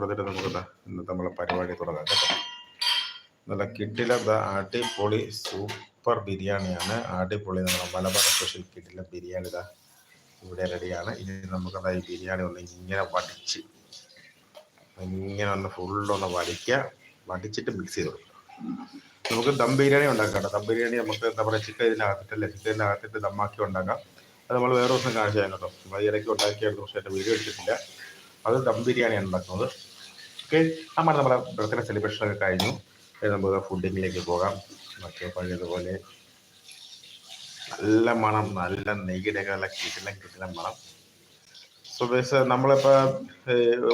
കൊടുത്തിട്ട് നമുക്ക് ഇന്നത്തെ നമ്മളെ പരിപാടി തുടങ്ങാം കേട്ടോ. നല്ല കിട്ടില അടിപൊളി സൂപ്പർ ബിരിയാണിയാണ്. അടിപൊളി നമ്മുടെ മലബാർ സ്പെഷ്യൽ കിട്ടില ബിരിയാണി ഇതാ ഇവിടെ റെഡിയാണ്. ഇനി നമുക്ക് എന്താ ഈ ബിരിയാണി ഒന്ന് ഇങ്ങനെ വടിച്ച് ഇങ്ങനെ ഒന്ന് ഫുള്ളൊന്ന് വടിക്കുക. വടിച്ചിട്ട് മിക്സ് ചെയ്ത് കൊടുക്കുക നമുക്ക് ദം ബിരിയാണി ഉണ്ടാക്കാം. ദം ബിരിയാണി നമുക്ക് എന്താ പറയുക ചിക്കൻ ഇതിനകത്തിട്ടല്ലേ ചിക്കൻ ഇതിനകത്തിട്ട് ദമ്മാക്കി ഉണ്ടാക്കാം. അത് നമ്മൾ വേറെ ദിവസം കാണിച്ചു കേട്ടോ. നമ്മൾ ഇടയ്ക്ക് ഉണ്ടാക്കിയായിരുന്നു പക്ഷേ എന്റെ വീഡിയോ എടുത്തിട്ടില്ല. അത് ദം ബിരിയാണിയാണ് ഉണ്ടാക്കുന്നത്. ഓക്കെ നമ്മൾ നമ്മുടെ ബർത്ത്ഡേ സെലിബ്രേഷൻ ഒക്കെ കഴിഞ്ഞു. നമുക്ക് ഫുഡിങ്ങിലേക്ക് പോകാം. മറ്റേ പഴയതുപോലെ നല്ല മണം നല്ല നെയ്യിടകളെ ഒക്കെ നല്ല കിട്ടില്ല കിട്ടില്ല മണം സോ ബേസ് നമ്മളിപ്പോൾ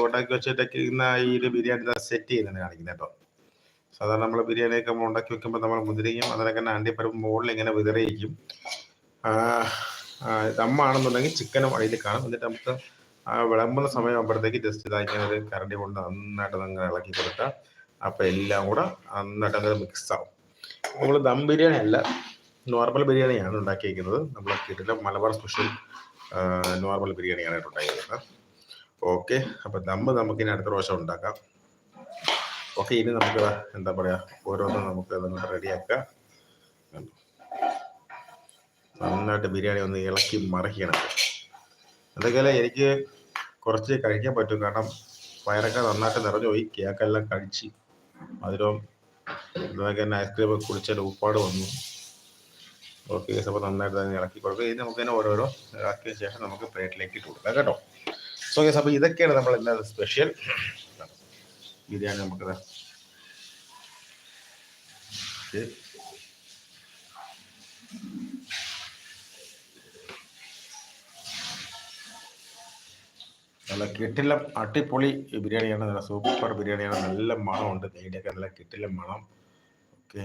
ഉണ്ടാക്കി വെച്ചിട്ടൊക്കെ ഇന്ന് ഈ ഒരു ബിരിയാണി സെറ്റ് ചെയ്യുന്നതാണ് കാണിക്കുന്നത് ഇപ്പം സാധാരണ നമ്മൾ ബിരിയാണിയൊക്കെ നമ്മൾ ഉണ്ടാക്കി വെക്കുമ്പോൾ നമ്മൾ മുതിരയും അതിനൊക്കെ തന്നെ മുകളിൽ ഇങ്ങനെ വിതറിയിരിക്കും. ദമ്മാണെന്നുണ്ടെങ്കിൽ ചിക്കനും അടിയിൽ കാണും. എന്നിട്ട് നമുക്ക് ആ വിളമ്പുന്ന സമയമാകുമ്പോഴത്തേക്ക് ജസ്റ്റ് ഇതാക്കി അത് കരണ്ടി കൊണ്ട് നന്നായിട്ട് അങ്ങനെ ഇളക്കി കൊടുക്കുക അപ്പം എല്ലാം കൂടെ നന്നായിട്ട് അങ്ങനെ മിക്സ് ആവും. നമ്മൾ ദം ബിരിയാണി അല്ല നോർമൽ ബിരിയാണിയാണ് ഉണ്ടാക്കിയിരിക്കുന്നത് നമ്മൾ കിട്ടില്ല മലബാർ സ്പെഷ്യൽ നോർമൽ ബിരിയാണിയാണ് ഉണ്ടാക്കിയിരിക്കുന്നത് ഓക്കെ ദം ദമ്മ് നമുക്കിനി അടുത്ത പ്രാവശ്യം ഉണ്ടാക്കാം. ഓക്കെ ഇനി നമുക്ക് എന്താ പറയാ ഓരോന്നും നമുക്ക് അതങ്ങോട്ട് റെഡിയാക്കുക നന്നായിട്ട് ബിരിയാണി ഒന്ന് ഇളക്കി മറിക്കണം. എന്തൊക്കെയല്ലേ എനിക്ക് കുറച്ച് കഴിക്കാൻ പറ്റും. കാരണം വയറൊക്കെ നന്നായിട്ട് നിറഞ്ഞു പോയി. കേക്കെല്ലാം കഴിച്ച് മധുരവും ഇതൊക്കെ തന്നെ ഐസ്ക്രീം ഒക്കെ കുടിച്ചാൽ ഉപ്പാട് വന്നു. ഓക്കെ അപ്പോൾ നന്നായിട്ട് തന്നെ ഇളക്കി കൊടുക്കുക. ഇത് നമുക്ക് തന്നെ ഓരോരോ ഇളക്കിയ ശേഷം നമുക്ക് പ്ലേറ്റിലേക്ക് ഇട്ട് കൊടുക്കാം കേട്ടോ. സോ ഗേസ് അപ്പോൾ ഇതൊക്കെയാണ് നമ്മൾ ഇന്നത്തെ സ്പെഷ്യൽ ബിരിയാണി നമുക്ക് നല്ല കിട്ടില്ല അടിപൊളി ബിരിയാണിയാണ് നല്ല സൂപ്പർ ബിരിയാണിയാണ് നല്ല മണമുണ്ട് നെയ്യുടെയൊക്കെ നല്ല കിട്ടില്ല മണം. ഓക്കെ.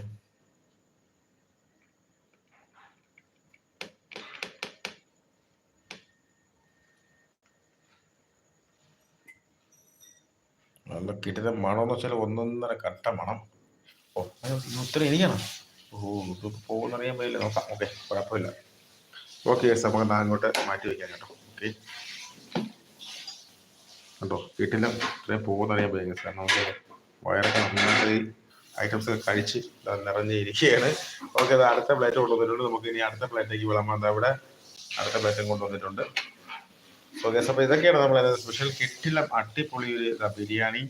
നല്ല കിട്ടിലം മണം എന്ന് വെച്ചാൽ ഒന്നൊന്നര കട്ട മണം. ഓ ഉത്തരം എനിക്കാണ് ഓ ഇത് പോകുന്നറിയാൻ പറ്റില്ല നോക്കാം ഓക്കെ കുഴപ്പമില്ല. ഓക്കെ ഞാൻ അങ്ങോട്ട് മാറ്റി വയ്ക്കാം കേട്ടോ. ഓക്കെ. കണ്ടോ? വീട്ടിൽ ഇത്രയും പോകുന്നറിയാൻ പറ്റും കാരണം നമുക്ക് വയറൊക്കെ നന്നായിട്ട് ഐറ്റംസ് ഒക്കെ കഴിച്ച് നിറഞ്ഞിരിക്കുകയാണ്. ഓക്കെ അത് അടുത്ത പ്ലേറ്റ് കൊണ്ടുവന്നിട്ടുണ്ട്. നമുക്ക് ഇനി അടുത്ത പ്ലേറ്റിലേക്ക് വിളമ്പാൻ അവിടെ അടുത്ത പ്ലേറ്റും കൊണ്ടുവന്നിട്ടുണ്ട്. ഓക്കെ അപ്പോൾ ഇതൊക്കെയാണ് നമ്മൾ സ്പെഷ്യൽ കിട്ടില്ല. അടിപൊളി ഒരു ബിരിയാണി.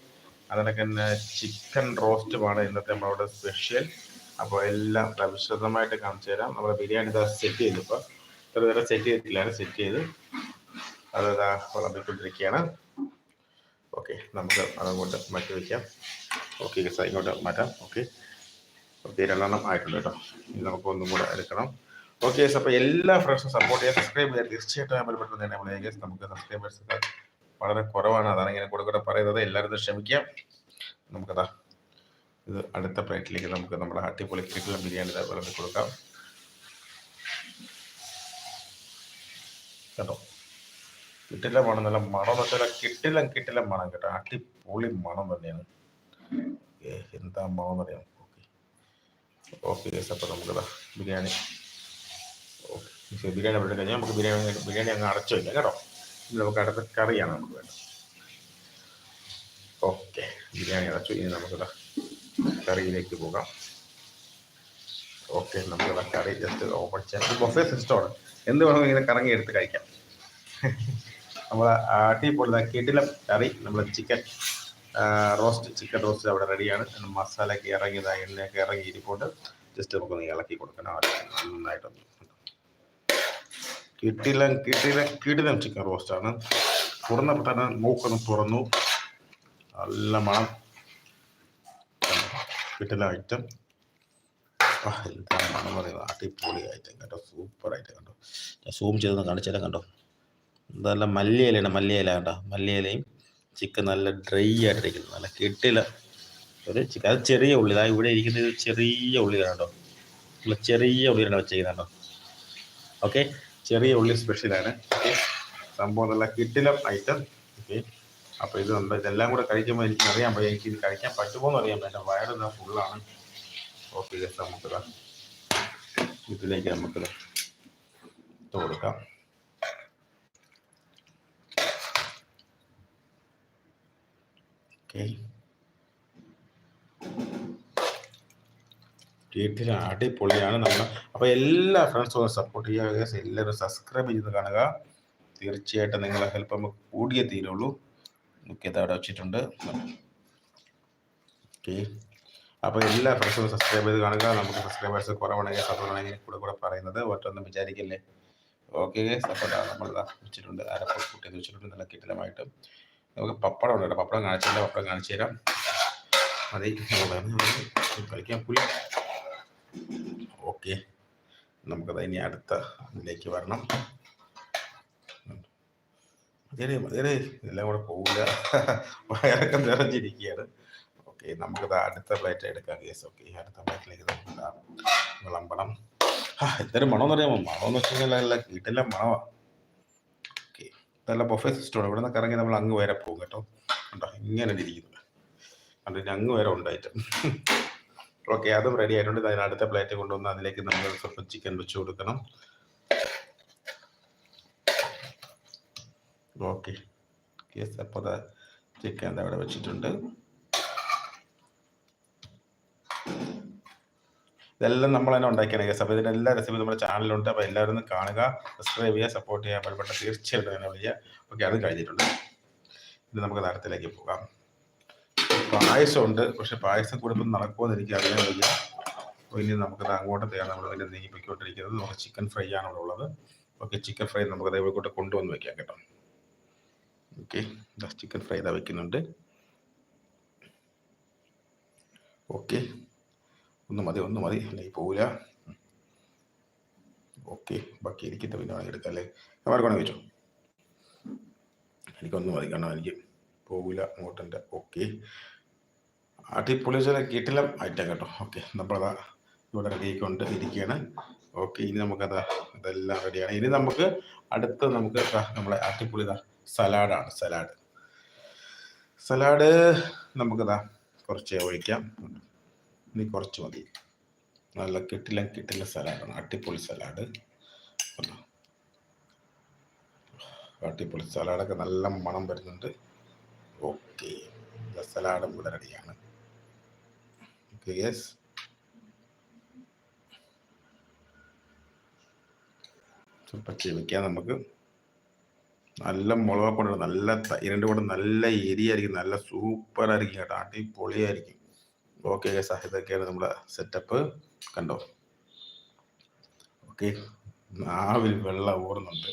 അതിനൊക്കെ തന്നെ ചിക്കൻ റോസ്റ്റുമാണ് ഇന്നത്തെ നമ്മളവിടെ സ്പെഷ്യൽ അപ്പോൾ എല്ലാം വിശദമായിട്ട് കാണിച്ചു തരാം. നമ്മുടെ ബിരിയാണി ഇതാ സെറ്റ് ചെയ്തു ഇപ്പോൾ ഇത്ര നേരം സെറ്റ് ചെയ്തിട്ടില്ല സെറ്റ് ചെയ്ത്. അത് വിളമ്പിക്കൊണ്ടിരിക്കുകയാണ്. ഓക്കെ നമുക്ക് അതങ്ങോട്ട് മാറ്റി വയ്ക്കാം ഓക്കെ ഗസ് ഇങ്ങോട്ട് മാറ്റാം. ഓക്കെ ഓക്കെ രണ്ടെണ്ണം ആയിട്ടുണ്ട് കേട്ടോ. ഇനി നമുക്ക് ഒന്നും കൂടെ എടുക്കണം. ഓക്കെ അപ്പോൾ എല്ലാ ഫ്രണ്ട്സും സപ്പോർട്ട് ചെയ്യാൻ സബ്സ്ക്രൈബ് ചെയ്യാൻ തീർച്ചയായിട്ടും ബന്ധപ്പെട്ട് തന്നെ നമ്മൾ ഏകദേശം നമുക്ക് സബ്സ്ക്രൈബേഴ്സ് വളരെ കുറവാണ്. അതാണ് ഇങ്ങനെ കൂടെ കൂടെ പറയുന്നത്. എല്ലാവരും ക്ഷമിക്കാം. നമുക്കതാ ഇത് അടുത്ത പ്ലേറ്റിലേക്ക് നമുക്ക് നമ്മുടെ അടിപൊളി ചിക്കൻ ബിരിയാണി വിളമ്പി കൊടുക്കാം. കേട്ടോ. കിട്ടില്ല മണം നല്ല മണം എന്ന് വെച്ചാൽ കിട്ടില്ല കിട്ടില്ല മണം കേട്ടോ. അടിപൊളി മണം തന്നെയാണ്. എന്താ മണം എന്നറിയാം ഓക്കെ. ഓക്കെ അപ്പോൾ നമുക്കതാ ബിരിയാണി. ഓക്കെ ബിരിയാണി അവിടെ കഴിഞ്ഞാൽ നമുക്ക് ബിരിയാണി ബിരിയാണി അങ്ങ് അടച്ചു കേട്ടോ. ഇനി നമുക്ക് അടുത്ത കറിയാണ് നമുക്ക് വേണ്ടത്. ഓക്കെ ബിരിയാണി അടച്ചു. ഇനി നമുക്ക് കറിയിലേക്ക് പോകാം. ഓക്കെ നമുക്ക് കറി ജസ്റ്റ് ഓപ്പൺ ചെയ്യാം. ബൊഫേ സിസ്റ്റമാണ് എന്ത് വേണമെങ്കിലും ഇങ്ങനെ കറങ്ങി എടുത്ത് കഴിക്കാം. നമ്മൾ അടിപൊളി കിടിലം കറി നമ്മൾ ചിക്കൻ റോസ്റ്റ് ചിക്കൻ റോസ്റ്റ് അവിടെ റെഡിയാണ് മസാലയൊക്കെ ഇറങ്ങിയത് എണ്ണയൊക്കെ ഇറങ്ങി ഇരിപ്പോട്ട് ജസ്റ്റ് നമുക്കൊന്ന് ഇളക്കി കൊടുക്കണം നന്നായിട്ടൊന്ന് കിട്ടില്ല കിട്ടില്ല കിടിലം ചിക്കൻ റോസ്റ്റാണ് തുറന്നപ്പോൾ തന്നെ മൂക്കൊന്ന് തുറന്നു. നല്ല മണം. കിട്ടില്ല ഐറ്റം എന്താ മണം പറയുന്നത്? അടിപൊളി ഐറ്റം കേട്ടോ സൂപ്പർ ഐറ്റം കണ്ടോ? ഞാൻ സൂം ചെയ്തൊന്ന് കാണിച്ചാലും കണ്ടോ? നല്ല മല്ലിയിലയാണ് മല്ലിയില കേട്ടോ മല്ലിയിലയും ചിക്കൻ നല്ല ഡ്രൈ ആയിട്ടിരിക്കുന്നു. നല്ല കിട്ടില്ല. ഒരു ചിക്കൻ അത് ചെറിയ ഉള്ളി. അതായത് ഇവിടെ ഇരിക്കുന്നത് ചെറിയ ഉള്ളിയാണ് കേട്ടോ നല്ല ചെറിയ ഉള്ളിയാണ് വെച്ചിരിക്കുന്നത് കേട്ടോ ഓക്കെ ചെറിയ ഉള്ളി സ്പെഷ്യലാണ് ഓക്കെ സംഭവം നല്ല കിട്ടില്ല ഐറ്റം ഓക്കെ അപ്പോൾ ഇത് ഉണ്ട് ഇതെല്ലാം കൂടെ കഴിക്കുമ്പോൾ എനിക്ക് അറിയാൻ പറ്റും എനിക്ക് ഇത് കഴിക്കാൻ പറ്റുമോ എന്ന് അറിയാൻ പറ്റും വയറ് ഫുള്ളാണ് ഓക്കെ ജസ്റ്റ് നമുക്കിതാ ഇതിലേക്ക് നമുക്കിത് കൊടുക്കാം. ഓക്കെ. വീട്ടിൽ അടിപൊളിയാണ് നമ്മൾ അപ്പോൾ എല്ലാ ഫ്രണ്ട്സും സപ്പോർട്ട് ചെയ്യുക. എല്ലാവരും സബ്സ്ക്രൈബ് ചെയ്ത് കാണുക. തീർച്ചയായിട്ടും നിങ്ങളെ ഹെൽപ്പ് നമുക്ക് കൂടിയേ തീരുള്ളൂ. മുഖ്യത അവിടെ വെച്ചിട്ടുണ്ട്. ഓക്കെ. അപ്പോൾ എല്ലാ ഫ്രണ്ട്സും സബ്സ്ക്രൈബ് ചെയ്ത് കാണുക. നമുക്ക് സബ്സ്ക്രൈബേഴ്സ് കുറവാണെങ്കിൽ സപ്പോർട്ടാണെങ്കിൽ കൂടെ കൂടെ പറയുന്നത് ഒറ്റൊന്നും വിചാരിക്കല്ലേ? ഓക്കെ സപ്പോർട്ടാണ് നമ്മൾ വെച്ചിട്ടുണ്ട്. അരപ്പ് കൂട്ടി വെച്ചിട്ടുണ്ട്. നല്ല കിട്ടിലമായിട്ട് നമുക്ക് പപ്പടം ഉണ്ട് കേട്ടോ പപ്പടം കാണിച്ചില്ല പപ്പടം കാണിച്ചു തരാം. കളിക്കാൻ പുളി ഓക്കെ. നമുക്കത് ഇനി അടുത്ത ഇതിലേക്ക് വരണം. മതിയേ മതിയേ ഇതെല്ലാം കൂടെ പോവില്ല. വയറൊക്കെ നിറഞ്ഞിരിക്കുകയാണ്. ഓക്കെ. നമുക്കത് അടുത്ത പ്ലേറ്റ് എടുക്കാം കേസ് ഓക്കെ. അടുത്ത പ്ലേറ്റിലേക്ക് നമുക്ക് വിളമ്പണം. എന്തൊരു മണമെന്ന് അറിയാമോ? മണമെന്ന് വെച്ച് കഴിഞ്ഞാൽ മണമാണ് ഇതല്ല ബൊഫേ സിസ്റ്റമാണ് ഇവിടെ നിന്ന് കറങ്ങി നമ്മൾ അങ്ങ് വരെ പോകും കേട്ടോ. കണ്ടോ? ഇങ്ങനെ ഇരിക്കുന്നത് കണ്ടോ? അങ്ങ് വരെ ഉണ്ടായിട്ട്. ഓക്കെ അതും റെഡി ആയിട്ടുണ്ട്. അതിന് അടുത്ത പ്ലേറ്റ് കൊണ്ടുവന്ന് അതിലേക്ക് നമ്മൾ സ്വല്പം ചിക്കൻ വെച്ച് കൊടുക്കണം. ഓക്കെ അപ്പോൾ ചിക്കൻ അവിടെ വെച്ചിട്ടുണ്ട്. ഇതെല്ലാം നമ്മൾ തന്നെ ഉണ്ടാക്കിയാണ് കേസ് അപ്പോൾ ഇതിന്റെ എല്ലാ റെസിപ്പി നമ്മുടെ ചാനലിലുണ്ട് അപ്പോൾ എല്ലാവരും കാണുക സബ്സ്ക്രൈബ് ചെയ്യുക സപ്പോർട്ട് ചെയ്യുക. പരിപാട്ട തീർച്ചയായിട്ടും തന്നെ വിളിക്കുക ഓക്കെ അത് കഴിഞ്ഞിട്ടുണ്ട്. ഇനി നമുക്ക് തരത്തിലേക്ക് പോകാം. പായസം ഉണ്ട് പക്ഷെ പായസം കൂടുമ്പോൾ നടക്കുമെന്ന് എനിക്ക് അറിയാൻ വയ്യ അപ്പോൾ ഇനി നമുക്കത് അങ്ങോട്ട് തയ്യാറ് നമ്മൾ ഇതിന്റെ നീങ്ങി പൊയ്ക്കൊണ്ടിരിക്കുന്നത് നമുക്ക് ചിക്കൻ ഫ്രൈ ആണ് ഇവിടെ ഉള്ളത്. ഓക്കെ ചിക്കൻ ഫ്രൈ നമുക്ക് അതേപോലെ കൂടെ കൊണ്ടുവന്ന് വെക്കാം കേട്ടോ. ഓക്കെ ചിക്കൻ ഫ്രൈ ഇതാ വെക്കുന്നുണ്ട്. ഓക്കെ. ഒന്ന് മതി ഒന്ന് മതി. അല്ലെങ്കിൽ പോവില്ല. ഓക്കെ ബാക്കി ഇരിക്കുന്ന പിന്നെ വേണമെങ്കിൽ എടുക്കാം അല്ലേ? അവർക്ക് വേണമെങ്കിൽ വെച്ചോ എനിക്കൊന്ന് മതി കാരണം എനിക്ക് പോകില്ല അങ്ങോട്ടെന്റെ. ഓക്കെ. അടിപൊളി ചില കിട്ടില്ല ഐറ്റം കേട്ടോ. ഓക്കെ നമ്മളതാ ഇവിടെ റെഡിയായിക്കൊണ്ട് ഇരിക്കുകയാണ്. ഓക്കെ ഇനി നമുക്കത് ഇതെല്ലാം റെഡിയാണ് ഇനി നമുക്ക് അടുത്ത് നമുക്ക് നമ്മളെ അടിപൊളി സലാഡാണ് സലാഡ് സലാഡ് നമുക്കതാ കുറച്ച് ഒഴിക്കാം. ഇനി കുറച്ച് മതി. നല്ല കിട്ടില്ല കിട്ടില്ല സലാഡാണ് അട്ടിപ്പൊളി സലാഡ് അട്ടിപ്പൊളി സലാഡൊക്കെ നല്ല മണം വരുന്നുണ്ട്. ഓക്കെ സലാഡ് ഇവിടെ റെഡിയാണ് ഓക്കെ യെസ് നമുക്ക്. നല്ല മുളക് കൊണ്ട് നല്ല തൈരിന്റെ കൂടെ നല്ല എരിയായിരിക്കും. നല്ല സൂപ്പർ ആയിരിക്കും കേട്ടോ. അടിപൊളിയായിരിക്കും. ഓക്കെ ഗൈസ് ഇതൊക്കെയാണ് നമ്മുടെ സെറ്റപ്പ് കണ്ടോ? ഓക്കെ നാവിൽ വെള്ളം ഊറുന്നുണ്ട്.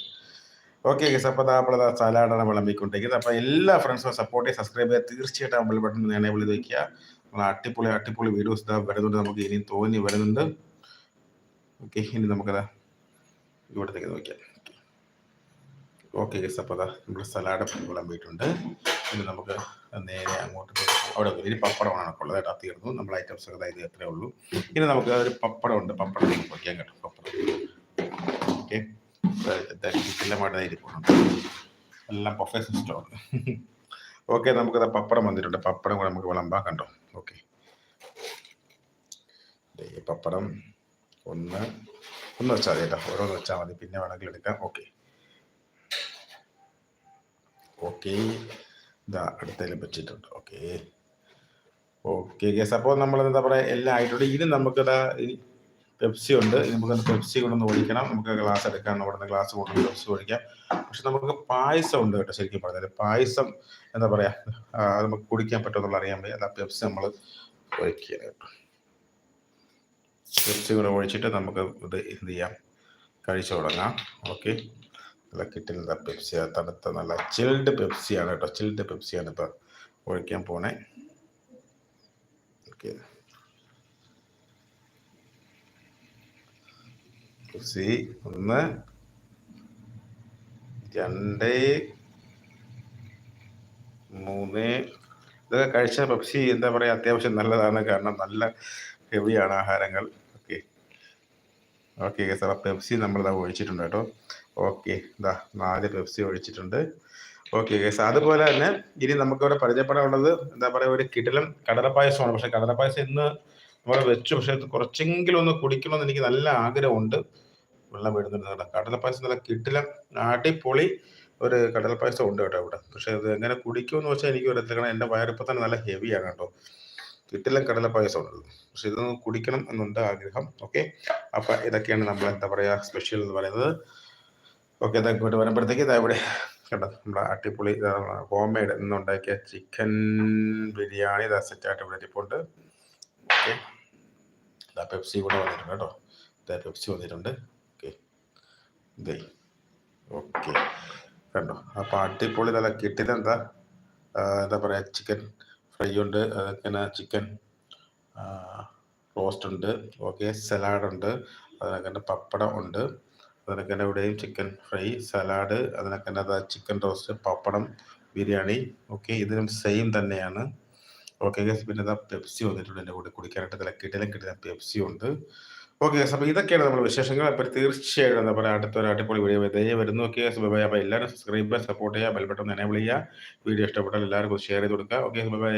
ഓക്കെ ഗൈസ് അപ്പോൾ അപ്പോൾ സലാഡാണ് വിളമ്പിക്കൊണ്ടിരിക്കുന്നത്. അപ്പോൾ എല്ലാ ഫ്രണ്ട്സും സപ്പോർട്ട് ചെയ്ത് സബ്സ്ക്രൈബ് ചെയ്യുക തീർച്ചയായിട്ടും ബെൽ ബട്ടൺ എനേബിൾ ചെയ്ത് വയ്ക്കുക നമ്മൾ അടിപൊളി അടിപൊളി വീഡിയോസ് ഇതാ വരുന്നുണ്ട്. നമുക്ക് ഇനി തോന്നി വരുന്നുണ്ട്. ഓക്കെ ഇനി നമുക്കത് ഇവിടത്തേക്ക് നോക്കിയാൽ ഓക്കെ ഗസ് അപ്പോൾ അതാ നമ്മുടെ സലാഡ് വിളമ്പിയിട്ടുണ്ട്. ഇനി നമുക്ക് നേരെ അങ്ങോട്ട് അവിടെ ഒരു പപ്പടമാണ് ഉള്ളത്. കേട്ടോ തീർന്നു. നമ്മൾ ഐറ്റംസ് ഒക്കെ ഇത് എത്രയേ ഉള്ളൂ. ഇനി നമുക്ക് ഒരു പപ്പടം ഉണ്ട്. പപ്പടം വയ്ക്കാൻ കേട്ടോ. പപ്പടം. ഓക്കെ കിട്ടില്ലമായിട്ട് എല്ലാം ബൊഫേ സിസ്റ്റമാണ് ഓക്കെ നമുക്കത് പപ്പടം വന്നിട്ടുണ്ട്. പപ്പടം കൂടെ നമുക്ക് വിളമ്പാൻ കണ്ടോ? ഓക്കെ പപ്പടം ഒന്ന് ഒന്ന് വെച്ചാൽ മതി കേട്ടോ. ഓരോന്ന് വെച്ചാൽ മതി. പിന്നെ വേണമെങ്കിൽ എടുക്കാം. ഓക്കെ ഓക്കെ ഇതാ അടുത്തതിൽ വെച്ചിട്ടുണ്ട്. ഓക്കെ ഓക്കെ ഗസ് അപ്പോൾ നമ്മൾ എന്താ പറയുക എല്ലാം ആയിട്ടുണ്ട്. ഇനി നമുക്കിതാ ഇനി പെപ്സി ഉണ്ട്. നമുക്ക് പെപ്സി കൊണ്ടൊന്ന് ഓടിക്കണം നമുക്ക് ഗ്ലാസ് എടുക്കാം. അവിടെ നിന്ന് ഗ്ലാസ് കൊണ്ടുവന്ന് പെപ്സി ഒഴിക്കാം. പക്ഷെ നമുക്ക് പായസം ഉണ്ട് കേട്ടോ ശരിക്കും പറഞ്ഞാൽ പായസം എന്താ പറയുക നമുക്ക് കുടിക്കാൻ പറ്റുമെന്നുള്ള അറിയാൻ വയ്യ. അതാ പെപ്സി നമ്മൾ ഒഴിക്കുക കേട്ടോ. പെപ്സി കൂടെ ഒഴിച്ചിട്ട് നമുക്ക് ഇത് എന്ത് ചെയ്യാം? കഴിച്ചു തുടങ്ങാം. ഓക്കെ നല്ല കിട്ടുന്നത് പെപ്സി തണുത്ത നല്ല ചിൽഡ് പെപ്സിയാണ് കേട്ടോ. ചിൽഡ് പെപ്സിയാണ് ഇപ്പം ഒഴിക്കാൻ പോണേ. ഓക്കെ പെപ്സി ഒന്ന് രണ്ട് മൂന്ന്. ഇതൊക്കെ കഴിച്ച പെപ്സി എന്താ പറയുക അത്യാവശ്യം നല്ലതാണ്. കാരണം നല്ല ഹെവിയാണ് ആഹാരങ്ങൾ. ഓക്കെ ഓക്കെ സാർ പെപ്സി നമ്മളിതാ ഒഴിച്ചിട്ടുണ്ട് കേട്ടോ. ഓക്കെ ഇതാ നാല് പെപ്സി ഒഴിച്ചിട്ടുണ്ട്. ഓക്കെ ഗൈസ് അതുപോലെ തന്നെ ഇനി നമുക്ക് നമുക്കിവിടെ പരിചയപ്പെടാനുള്ളത് എന്താ പറയുക ഒരു കിടിലം കടലപ്പായസമാണ്. പക്ഷെ കടലപ്പായസം ഇന്ന് നമ്മൾ വെച്ചു. പക്ഷെ കുറച്ചെങ്കിലും ഒന്ന് കുടിക്കണമെന്ന് എനിക്ക് നല്ല ആഗ്രഹമുണ്ട്. വെള്ളം വീടുന്നുണ്ട് കേട്ടോ. കടലപ്പായസം നല്ല കിടിലം അടിപൊളി ഒരു കടലപ്പായസം ഉണ്ട് കേട്ടോ ഇവിടെ. പക്ഷെ അത് എങ്ങനെ കുടിക്കുമെന്ന് വെച്ചാൽ എനിക്ക് ഒരു കാരണം എന്റെ വയറിപ്പോൾ തന്നെ നല്ല ഹെവിയാണ് കേട്ടോ. കിട്ടില്ല കടലപ്പായസം പായസം ഉള്ളത് പക്ഷെ ഇതൊന്ന് കുടിക്കണം എന്നുണ്ട് ആഗ്രഹം. ഓക്കെ അപ്പം ഇതൊക്കെയാണ് നമ്മൾ എന്താ പറയുക സ്പെഷ്യൽ എന്ന് പറയുന്നത്. ഓക്കെ ഇതൊക്കെ ഇങ്ങോട്ട് വരുമ്പോഴത്തേക്ക് ഇതാ ഇവിടെ കണ്ടോ നമ്മുടെ അട്ടിപ്പൊളി ഹോം മെയ്ഡ് ഇന്നുണ്ടാക്കിയ ചിക്കൻ ബിരിയാണി ഇതാ സെറ്റായിട്ട് ഇവിടെ ഇരിപ്പുണ്ട്. ഓക്കെ. ഇതാ പെപ്സി കൂടെ വന്നിട്ടുണ്ട് കേട്ടോ. ഇതാ പെപ്സി വന്നിട്ടുണ്ട്. ഓക്കെ. ഇതേ. ഓക്കെ. കണ്ടോ അപ്പോൾ അടിപൊളി നല്ല കിട്ടിയത് എന്താ? എന്താ പറയുക ചിക്കൻ ഫ്രൈ ഉണ്ട് അതൊക്കെ ചിക്കൻ റോസ്റ്റ് ഉണ്ട് ഓക്കെ സലാഡ് ഉണ്ട് അതിനൊക്കെ പപ്പടം ഉണ്ട്. അതിനൊക്കെ തന്നെ ഇവിടെയും ചിക്കൻ ഫ്രൈ സലാഡ് അതിനൊക്കെ അതാ chicken roast pappadam biryani okay ഇതിനും സെയിം തന്നെയാണ്. ഓക്കെ ഗസ് പിന്നെ ഇതാ പെപ്സി വന്നിട്ടുണ്ട് എന്റെ കൂടെ കുടിക്കാനായിട്ട്. നല്ല കിട്ടിലും കിട്ടുന്ന പെപ്സി ഉണ്ട്. ഓക്കെ ഗസ് അപ്പോൾ ഇതൊക്കെയാണ് നമ്മുടെ വിശേഷങ്ങൾ. അപ്പോൾ തീർച്ചയായിട്ടും എന്താ പറയുക അടുത്തൊരു അടിപൊളി വീഡിയോ ഇതേ വരുന്നു. ഓക്കെ ഗസ് ബൈ അപ്പോൾ എല്ലാവരും സബ്സ്ക്രൈബ് ചെയ്യുക സപ്പോർട്ട് ചെയ്യുക ബെൽബട്ടൺ എനേബിൾ ചെയ്യുക. വീഡിയോ ഇഷ്ടപ്പെട്ടാൽ എല്ലാവർക്കും ഷെയർ ചെയ്ത് കൊടുക്കുക. Okay bye